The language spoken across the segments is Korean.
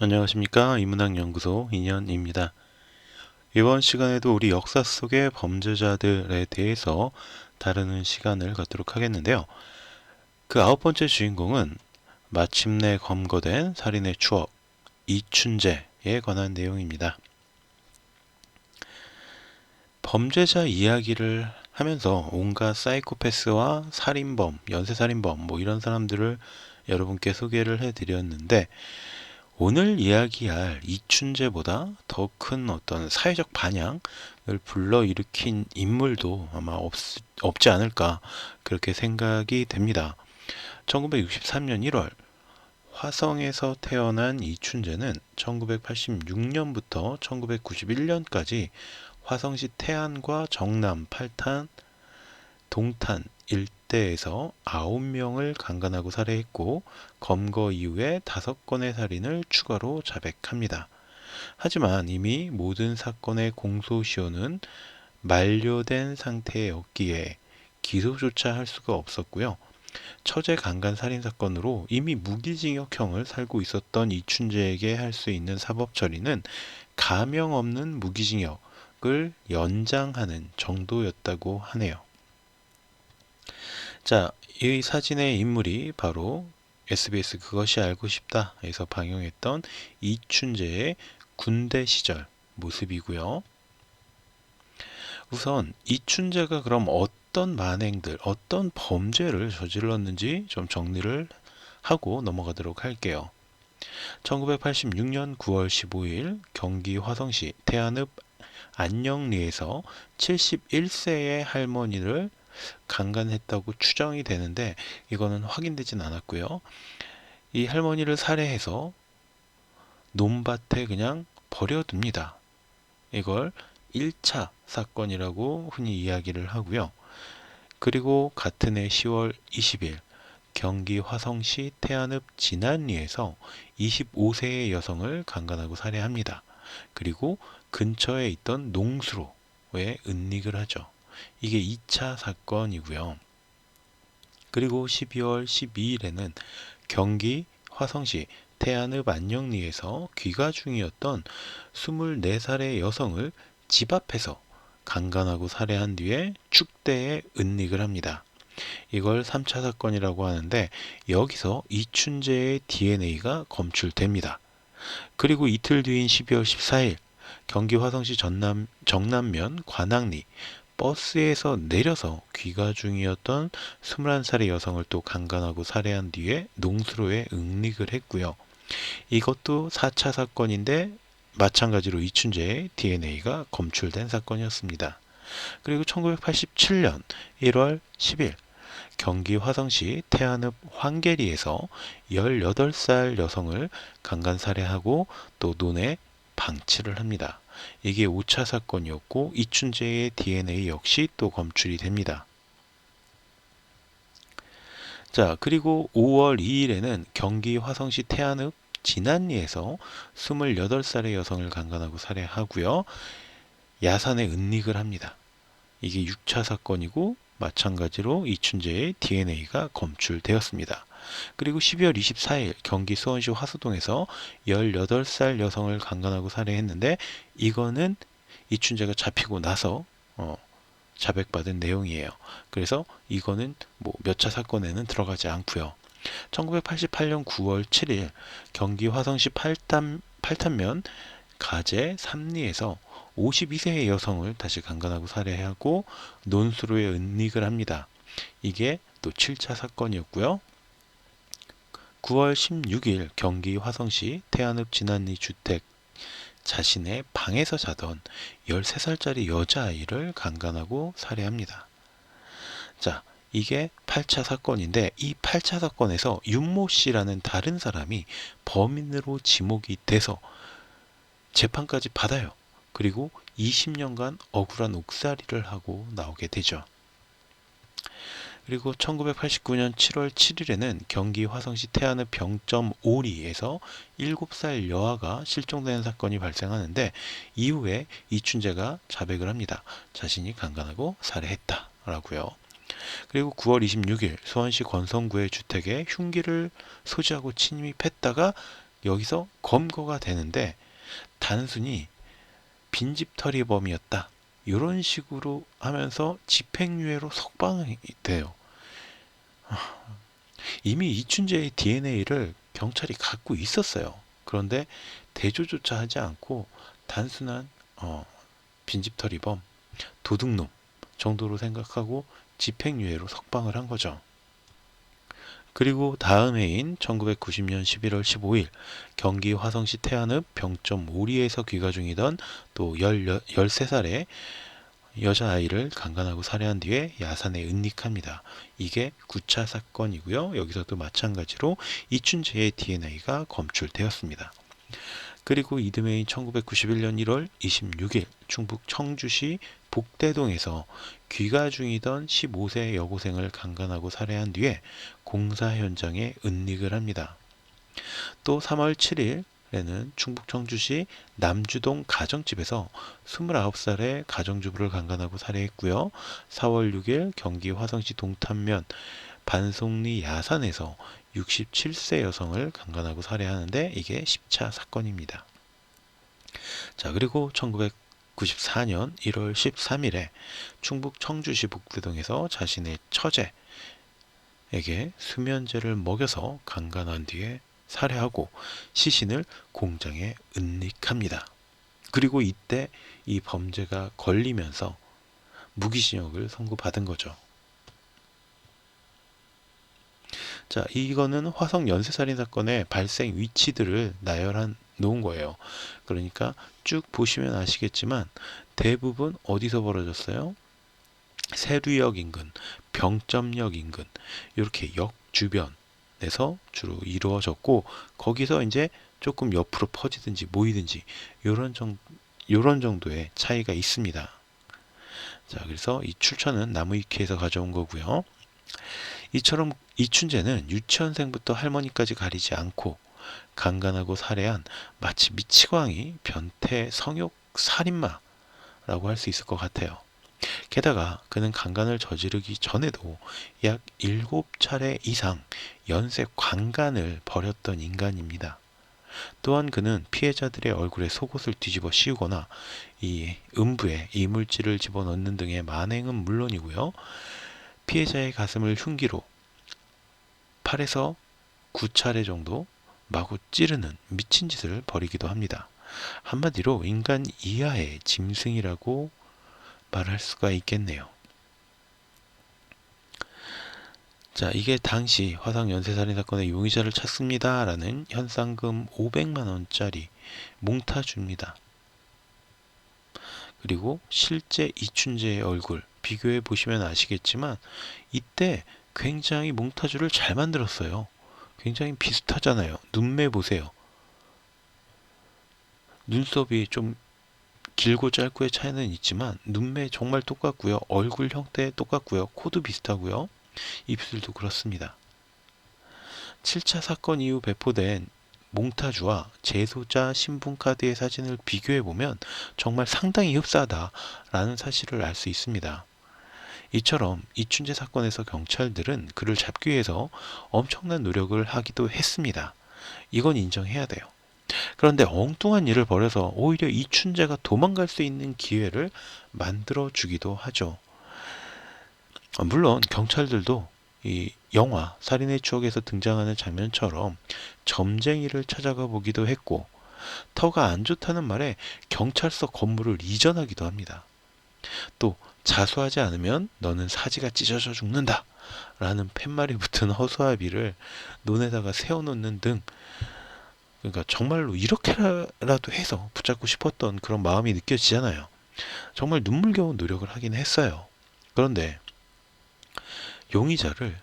안녕하십니까 이문학 연구소 인현입니다. 이번 시간에도 우리 역사 속의 범죄자들에 대해서 다루는 시간을 갖도록 하겠는데요. 그 아홉 번째 주인공은 마침내 검거된 살인의 추억 이춘재에 관한 내용입니다. 범죄자 이야기를 하면서 온갖 사이코패스와 살인범, 연쇄살인범 뭐 이런 사람들을 여러분께 소개를 해드렸는데 오늘 이야기할 이춘재보다 더 큰 어떤 사회적 반향을 불러일으킨 인물도 아마 없, 없지 않을까 그렇게 생각이 됩니다. 1963년 1월 화성에서 태어난 이춘재는 1986년부터 1991년까지 화성시 태안과 정남, 팔탄, 동탄 일대에서 9명을 강간하고 살해했고 검거 이후에 5건의 살인을 추가로 자백합니다. 하지만 이미 모든 사건의 공소시효는 만료된 상태였기에 기소조차 할 수가 없었고요. 처제 강간 살인 사건으로 이미 무기징역형을 살고 있었던 이춘재에게 할 수 있는 사법 처리는 가명 없는 무기징역을 연장하는 정도였다고 하네요. 자, 이 사진의 인물이 바로 SBS 그것이 알고 싶다에서 방영했던 이춘재의 군대 시절 모습이고요. 우선 이춘재가 그럼 어떤 만행들, 어떤 범죄를 저질렀는지 좀 정리를 하고 넘어가도록 할게요. 1986년 9월 15일 경기 화성시 태안읍 안녕리에서 71세의 할머니를 강간했다고 추정이 되는데 이거는 확인되진 않았고요. 이 할머니를 살해해서 논밭에 그냥 버려둡니다. 이걸 1차 사건이라고 흔히 이야기를 하고요. 그리고 같은 해 10월 20일 경기 화성시 태안읍 진안리에서 25세의 여성을 강간하고 살해합니다. 그리고 근처에 있던 농수로에 은닉을 하죠. 이게 2차 사건이고요. 그리고 12월 12일에는 경기 화성시 태안읍 안녕리에서 귀가 중이었던 24살의 여성을 집 앞에서 강간하고 살해한 뒤에 축대에 은닉을 합니다. 이걸 3차 사건이라고 하는데 여기서 이춘재의 DNA가 검출됩니다. 그리고 이틀 뒤인 12월 14일 경기 화성시 전남 정남면 관악리 버스에서 내려서 귀가 중이었던 21살의 여성을 또 강간하고 살해한 뒤에 농수로에 응릭을 했고요. 이것도 4차 사건인데 마찬가지로 이춘재의 DNA가 검출된 사건이었습니다. 그리고 1987년 1월 10일 경기 화성시 태안읍 황계리에서 18살 여성을 강간 살해하고 또 논에 방치를 합니다. 이게 5차 사건이었고 이춘재의 DNA 역시 또 검출이 됩니다. 자, 그리고 5월 2일에는 경기 화성시 태안읍 진안리에서 28살의 여성을 강간하고 살해하고요. 야산에 은닉을 합니다. 이게 6차 사건이고 마찬가지로 이춘재의 DNA가 검출되었습니다. 그리고 12월 24일 경기 수원시 화수동에서 18살 여성을 강간하고 살해했는데 이거는 이춘재가 잡히고 나서 어, 자백받은 내용이에요. 그래서 이거는 뭐 몇 차 사건에는 들어가지 않고요. 1988년 9월 7일 경기 화성시 팔탄, 팔탄면 가재 삼리에서 52세의 여성을 다시 강간하고 살해하고 논수로에 은닉을 합니다. 이게 또 7차 사건이었고요. 9월 16일 경기 화성시 태안읍 진안리 주택 자신의 방에서 자던 13살짜리 여자아이를 강간하고 살해합니다. 자, 이게 8차 사건인데 이 8차 사건에서 윤모 씨라는 다른 사람이 범인으로 지목이 돼서 재판까지 받아요. 그리고 20년간 억울한 옥살이를 하고 나오게 되죠. 그리고 1989년 7월 7일에는 경기 화성시 태안의 병점 오리에서 7살 여아가 실종되는 사건이 발생하는데 이후에 이춘재가 자백을 합니다. 자신이 강간하고 살해했다 라고요. 그리고 9월 26일 수원시 권성구의 주택에 흉기를 소지하고 침입했다가 여기서 검거가 되는데 단순히 빈집 털이범이었다. 이런 식으로 하면서 집행유예로 석방이 돼요. 이미 이춘재의 DNA를 경찰이 갖고 있었어요. 그런데 대조조차 하지 않고 단순한 어, 빈집털이범, 도둑놈 정도로 생각하고 집행유예로 석방을 한 거죠. 그리고 다음 해인 1990년 11월 15일 경기 화성시 태안읍 병점 오리에서 귀가 중이던 또 13살의 여자아이를 강간하고 살해한 뒤에 야산에 은닉합니다. 이게 9차 사건이고요. 여기서도 마찬가지로 이춘재의 DNA가 검출되었습니다. 그리고 이듬해인 1991년 1월 26일 충북 청주시 복대동에서 귀가 중이던 15세 여고생을 강간하고 살해한 뒤에 공사 현장에 은닉을 합니다. 또 3월 7일 에는 충북 청주시 남주동 가정집에서 29살의 가정주부를 강간하고 살해했고요. 4월 6일 경기 화성시 동탄면 반송리 야산에서 67세 여성을 강간하고 살해하는데 이게 10차 사건입니다. 자, 그리고 1994년 1월 13일에 충북 청주시 북대동에서 자신의 처제에게 수면제를 먹여서 강간한 뒤에 살해하고 시신을 공장에 은닉합니다. 그리고 이때 이 범죄가 걸리면서 무기징역을 선고받은 거죠. 자, 이거는 화성 연쇄살인 사건의 발생 위치들을 나열한 놓은 거예요. 그러니까 쭉 보시면 아시겠지만 대부분 어디서 벌어졌어요? 세류역 인근, 병점역 인근 이렇게 역 주변에서 주로 이루어졌고 거기서 이제 조금 옆으로 퍼지든지 모이든지 이런 정 요런 정도의 차이가 있습니다. 자, 그래서 이 출처는 나무위키에서 가져온 거고요. 이처럼 이춘재는 유치원생부터 할머니까지 가리지 않고 강간하고 살해한 마치 미치광이 변태 성욕 살인마라고 할 수 있을 것 같아요. 게다가 그는 강간을 저지르기 전에도 약 7차례 이상 연쇄 관간을 벌였던 인간입니다. 또한 그는 피해자들의 얼굴에 속옷을 뒤집어 씌우거나 이 음부에 이물질을 집어넣는 등의 만행은 물론이고요. 피해자의 가슴을 흉기로 8에서 9차례 정도 마구 찌르는 미친 짓을 벌이기도 합니다. 한마디로 인간 이하의 짐승이라고 말할 수가 있겠네요. 자, 이게 당시 화상 연쇄살인 사건의 용의자를 찾습니다라는 현상금 500만 원짜리 몽타주입니다. 그리고 실제 이춘재의 얼굴 비교해 보시면 아시겠지만 이때 굉장히 몽타주를 잘 만들었어요. 굉장히 비슷하잖아요. 눈매 보세요. 눈썹이 좀 길고 짧고의 차이는 있지만 눈매 정말 똑같고요. 얼굴 형태 똑같고요. 코도 비슷하고요. 입술도 그렇습니다. 7차 사건 이후 배포된 몽타주와 재소자 신분카드의 사진을 비교해 보면 정말 상당히 흡사하다라는 사실을 알 수 있습니다. 이처럼 이춘재 사건에서 경찰들은 그를 잡기 위해서 엄청난 노력을 하기도 했습니다. 이건 인정해야 돼요. 그런데 엉뚱한 일을 벌여서 오히려 이춘재가 도망갈 수 있는 기회를 만들어 주기도 하죠. 물론 경찰들도 이 영화 살인의 추억에서 등장하는 장면처럼 점쟁이를 찾아가 보기도 했고 터가 안 좋다는 말에 경찰서 건물을 이전하기도 합니다. 또 자수하지 않으면 너는 사지가 찢어져 죽는다. 라는 팻말이 붙은 허수아비를 논에다가 세워놓는 등 그러니까 정말로 이렇게라도 해서 붙잡고 싶었던 그런 마음이 느껴지잖아요. 정말 눈물겨운 노력을 하긴 했어요. 그런데 용의자를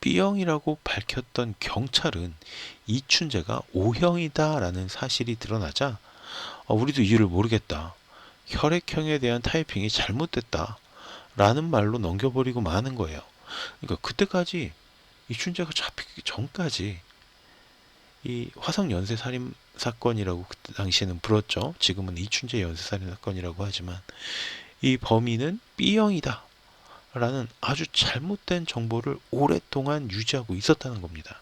B형이라고 밝혔던 경찰은 이춘재가 O형이다라는 사실이 드러나자 어, 우리도 이유를 모르겠다. 혈액형에 대한 타이핑이 잘못됐다. 라는 말로 넘겨버리고 마는 거예요. 그러니까 그때까지 이춘재가 잡히기 전까지 이 화성 연쇄 살인 사건이라고 그때 당시에는 불었죠. 지금은 이춘재 연쇄 살인 사건이라고 하지만 이 범인은 B형이다. 라는 아주 잘못된 정보를 오랫동안 유지하고 있었다는 겁니다.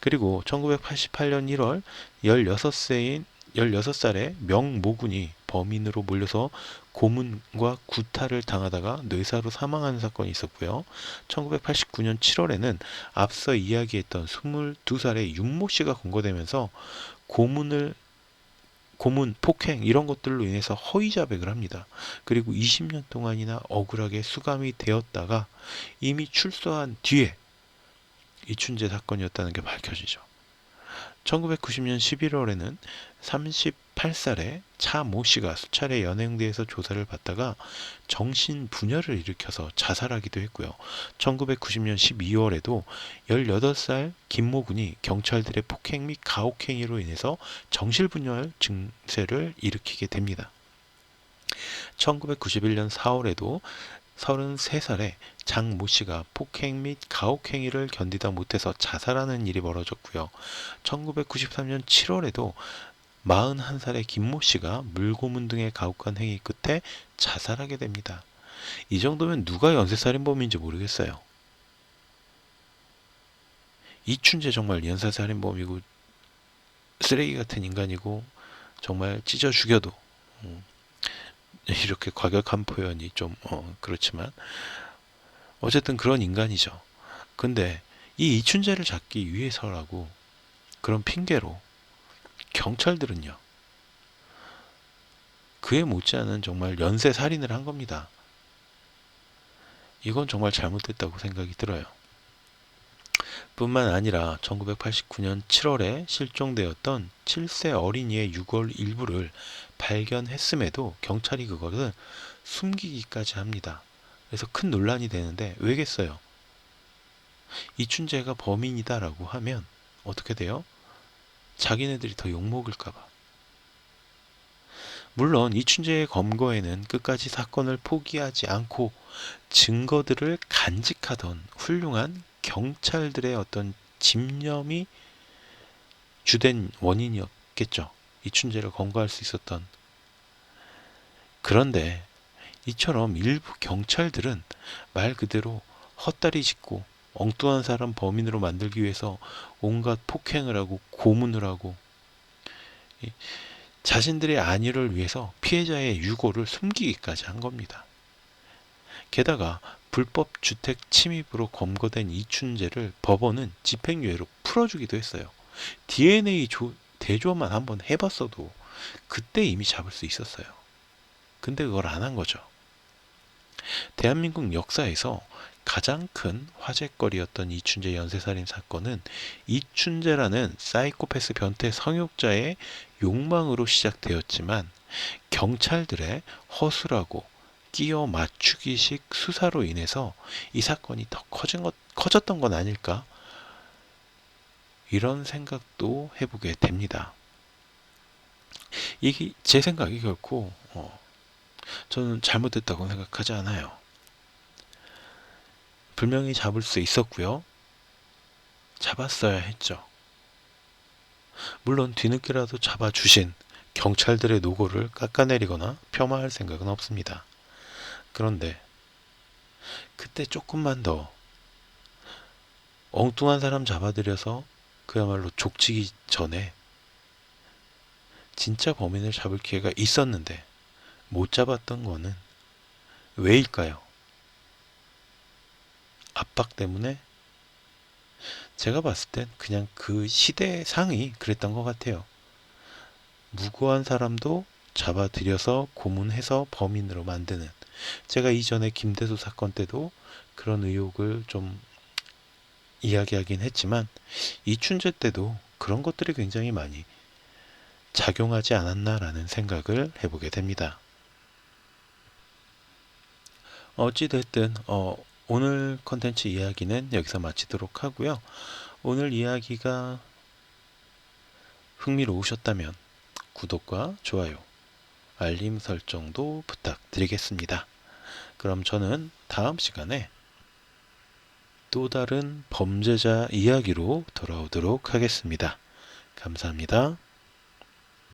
그리고 1988년 1월 16세인 16살의 명모군이 범인으로 몰려서 고문과 구타를 당하다가 뇌사로 사망하는 사건이 있었고요. 1989년 7월에는 앞서 이야기했던 22살의 윤모 씨가 검거되면서 고문을 고문, 폭행 이런 것들로 인해서 허위 자백을 합니다. 그리고 20년 동안이나 억울하게 수감이 되었다가 이미 출소한 뒤에 이춘재 사건이었다는 게 밝혀지죠. 1990년 11월에는 38살의 차모 씨가 수차례 연행대에서 조사를 받다가 정신 분열을 일으켜서 자살하기도 했고요. 1990년 12월에도 18살 김모 군이 경찰들의 폭행 및 가혹행위로 인해서 정신분열 증세를 일으키게 됩니다. 1991년 4월에도 33살의 장모 씨가 폭행 및 가혹행위를 견디다 못해서 자살하는 일이 벌어졌고요. 1993년 7월에도 41살의 김모 씨가 물고문 등의 가혹한 행위 끝에 자살하게 됩니다. 이 정도면 누가 연쇄살인범인지 모르겠어요. 이춘재 정말 연쇄살인범이고 쓰레기 같은 인간이고 정말 찢어 죽여도 음, 이렇게 과격한 표현이 좀 어, 그렇지만 어쨌든 그런 인간이죠. 근데 이 이춘재를 잡기 위해서라고 그런 핑계로 경찰들은요. 그에 못지않은 정말 연쇄 살인을 한 겁니다. 이건 정말 잘못됐다고 생각이 들어요. 뿐만 아니라 1989년 7월에 실종되었던 7세 어린이의 6월 일부를 발견했음에도 경찰이 그것을 숨기기까지 합니다. 그래서 큰 논란이 되는데 왜겠어요? 이춘재가 범인이다라고 하면 어떻게 돼요? 자기네들이 더 욕먹을까봐. 물론 이춘재의 검거에는 끝까지 사건을 포기하지 않고 증거들을 간직하던 훌륭한 경찰들의 어떤 집념이 주된 원인이었겠죠. 이춘재를 검거할 수 있었던. 그런데 이처럼 일부 경찰들은 말 그대로 헛다리 짚고 엉뚱한 사람 범인으로 만들기 위해서 온갖 폭행을 하고 고문을 하고 자신들의 안위를 위해서 피해자의 유고를 숨기기까지 한 겁니다. 게다가 불법 주택 침입으로 검거된 이춘재를 법원은 집행유예로 풀어주기도 했어요. DNA 조, 대조만 한번 해봤어도 그때 이미 잡을 수 있었어요. 근데 그걸 안 한 거죠. 대한민국 역사에서 가장 큰 화제거리였던 이춘재 연쇄살인 사건은 이춘재라는 사이코패스 변태 성욕자의 욕망으로 시작되었지만 경찰들의 허술하고 끼어 맞추기식 수사로 인해서 이 사건이 더 커진 것, 커졌던 건 아닐까? 이런 생각도 해보게 됩니다. 이게 제 생각이 결코 어, 저는 잘못됐다고 생각하지 않아요. 분명히 잡을 수 있었고요. 잡았어야 했죠. 물론 뒤늦게라도 잡아주신 경찰들의 노고를 깎아내리거나 폄하할 생각은 없습니다. 그런데 그때 조금만 더 엉뚱한 사람 잡아들여서 그야말로 족치기 전에 진짜 범인을 잡을 기회가 있었는데 못 잡았던 거는 왜일까요? 압박 때문에 제가 봤을 땐 그냥 그 시대 상이 그랬던 것 같아요. 무고한 사람도 잡아들여서 고문해서 범인으로 만드는 제가 이전에 김대수 사건 때도 그런 의혹을 좀 이야기하긴 했지만 이춘재 때도 그런 것들이 굉장히 많이 작용하지 않았나라는 생각을 해보게 됩니다. 어찌됐든 어, 오늘 컨텐츠 이야기는 여기서 마치도록 하고요. 오늘 이야기가 흥미로우셨다면 구독과 좋아요, 알림 설정도 부탁드리겠습니다. 그럼 저는 다음 시간에 또 다른 범죄자 이야기로 돌아오도록 하겠습니다. 감사합니다.